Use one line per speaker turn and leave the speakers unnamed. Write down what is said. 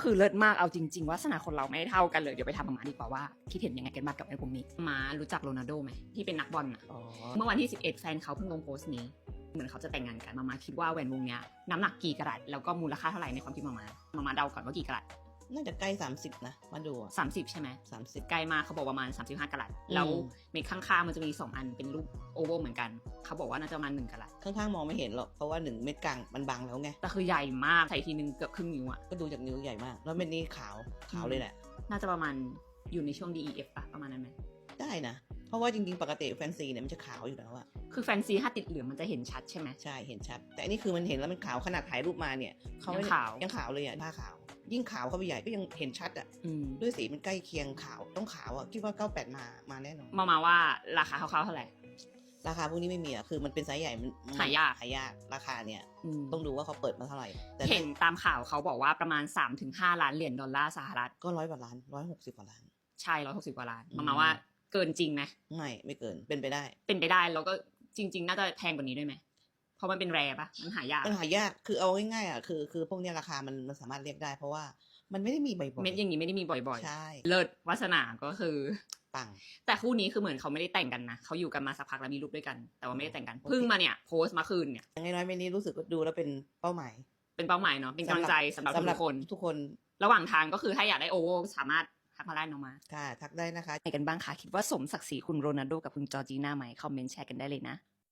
คือเลิศมากเอาจริงๆว่าสนาคนเราไม่เท่ากันเลยเดี๋ยวไปทำมามาดีกว่าว่าคิดเห็นยังไงกันบ้างกับไอ้พวกนี้มารู้จักโรนัลโดไหมที่เป็นนักบอลอะ
อ๋อ
เมื่อวันที่ 11 แฟนเขาเพิ่งลงโพสต์นี้เหมือนเขาจะแต่งงานกันมามาคิดว่าแหวนวงเนี้ยน้ำหนักกี่กะรัตแล้วก็มูลค่าเท่าไหร่ในความคิดมามามามาเดาก่อนว่ากี่กะรัต
น่าจะใกล้สามสิบนะ มาดู
สามสิบใช่ไหม
สามสิบ
ใกล้มากเขาบอกประมาณ35กะรัตแล้วเม็ดข้างๆมันจะมี2อันเป็นรูปโอเวอร์เหมือนกัน เขาบอกว่าน่าจะประมาณ1กะรัต
ข้างๆมองไม่เห็นหรอก เพราะว่าหนึ่งเม็ดกลางมันบังแล้วไง
แต่คือใหญ่มาก ใส่ทีนึงเกือบครึ่งนิ้วอะ
ก็ดูจากนิ้วใหญ่มาก แล้วเม็ดนี้ขาวขาวเลยแหละ
น่าจะประมาณอยู่ในช่วง DEF ปะประมาณนั้นไหม
ได้นะ เพราะว่าจริงๆ ปกติแฟนซีเนี่ยมันจะขาวอยู่แล้วอะ
คือแฟนซีถ้าติดเหลืองมันจะเห็นชัดใช่ไหม
ใช่ เห็นชัด แต่อันนี้คือมันเห็นแล้วมันขาวขนาดถ่ายรูปมาเนี่ยเขาไม่
ยังขาว
ยังขาวเลยอะผ้าขาว ยิ่งขาวเข้าไปใหญ่ก็ยังเห็นชัดอะ
อืม
ด้วยสีมันใกล้เคียงขาวต้องขาวอะคิดว่า98มามาแน่นอน
มามาว่าราคาคร่าวๆเท่าไหร่
ราคาพวกนี้ไม่มีอะคือมันเป็นไซส์ใหญ่มันมัน
หายาก
หายากราคาเนี่ย
อืม
ต้องดูว่าเขาเปิดมาเท่าไหร่แต่
เห็นตามข่าวเขาบอกว่าประมาณ 3-5 ล้านเหรียญดอลลาร์สหรัฐ
ก็ร้อยกว่าล้านร้อยหกสิบกว่าล้าน
ใช่ร้อยหกสิบกว่าล้าน
อืม
มามาว่าเกินจริงไหม
ไม่ไม่เกินเป็นไปได้
เป็นไปได้แล้วก็จริง ๆ น่าจะแพงกว่านี้ด้วยไหมเพ ราะมันเป็นแรปะมันหายาก
มันหายากคือเอาง่ายๆอะคือคือพวกเนี้ยราคามันมันสามารถเรียกได้ เพราะว่ามันไม่ได้มีบ่อยๆ
เม็ดอย่างนี้ไม่ได้มีบ่อย
ใช่
ๆเลิศวาสนาก็คือ
ปัง
แต่คู่นี้คือเหมือนเขาไม่ได้แต่งกันนะเขาอยู่กันมาสักพักแล้วมีลูกด้วยกัน แต่ว่าไม่ได้แต่งกัน
โอเค
เพิ่งมาเนี่ยโพสต์มาคืนเนี่ย
อย่างน้อยๆไม่นี้รู้สึกว่าดูแล้วเป็นเป้าหมาย
เป็นเป้าหมายเนาะเป็นกำลังใจสำหรับทุกคน
ทุกคน
ระหว่างทางก็คือถ้าอยากได้โอเวอร์สามารถทักมาได้น้องมา
ค่ะทักได้นะคะ
ไหนกันบ้างคะคิดว่าสมศักดิ์ศรีคุณโรนัลโดกับคุณจอร์จีน่าไหมคอมเมนต์แชร์กันได้เลยนะ